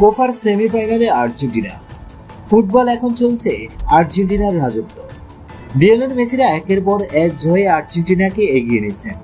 কোপার সেমিফাইনালে Argentina. Football এখন চলছে আর্জেন্টিনার রাজত্ব। লিওনেল মেসিরা একের পর এক জয়ে আর্জেন্টিনাকে এগিয়ে নিচ্ছেন।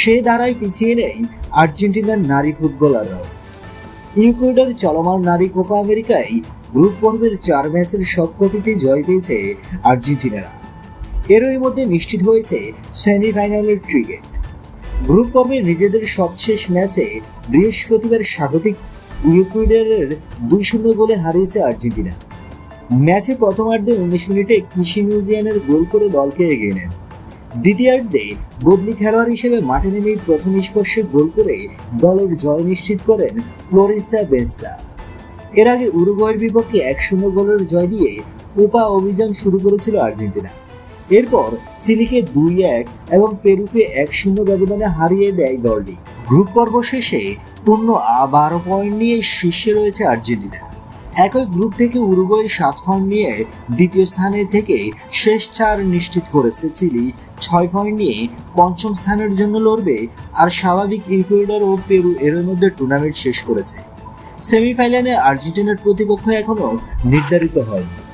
সে ধারায় পিছিয়ে নেই আর্জেন্টিনার নারী ফুটবলাররাও। ইউক্রেডের চলমান নারী কোপা আমেরিকায় গ্রুপ পর্বের চার ম্যাচের সবকটিতে জয় পেয়েছে আর্জেন্টিনারা। এরই মধ্যে নিশ্চিত হয়েছে সেমিফাইনালের ক্রিকেট। গ্রুপ পর্বে নিজেদের সবশেষ ম্যাচে বৃহস্পতিবার স্বাগতিক দুই শূন্য গোলে হারিয়েছে আর্জেন্টিনা। ম্যাচে প্রথমার্ধে উনিশ মিনিটে কৃষি গোল করে দলকে এগিয়ে নেন। দ্বিতীয়ার্ধে বদলি খেলোয়াড় হিসেবে মাঠে নেমেই প্রথম স্পর্শে গোল করে দলের জয় নিশ্চিত করেন ফ্লোরিসা বেস্তা এর আগে উরুগুয়ের বিপক্ষে এক শূন্য গোলের জয় দিয়ে কোপা অভিযান শুরু করেছিল আর্জেন্টিনা। এরপর চিলিকে দুই এক এবং পেরুকে এক শূন্য ব্যবধানে হারিয়ে দেয় দলটি। গ্রুপ পর্ব শেষে পূর্ণ বারো পয়েন্ট নিয়ে শীর্ষে রয়েছে আর্জেন্টিনা। একই গ্রুপ থেকে উরুগুয়ে সাত পয়েন্ট নিয়ে দ্বিতীয় স্থানে থেকে শেষ চার নিশ্চিত করেছে চিলি। ছয় পয়েন্ট নিয়ে পঞ্চম স্থানের জন্য লড়বে আর স্বাভাবিক ইকুয়েডর ও পেরু এর মধ্যে টুর্নামেন্ট শেষ করেছে। সেমিফাইনালে আর্জেন্টিনার প্রতিপক্ষ এখনও নির্ধারিত হয়নি।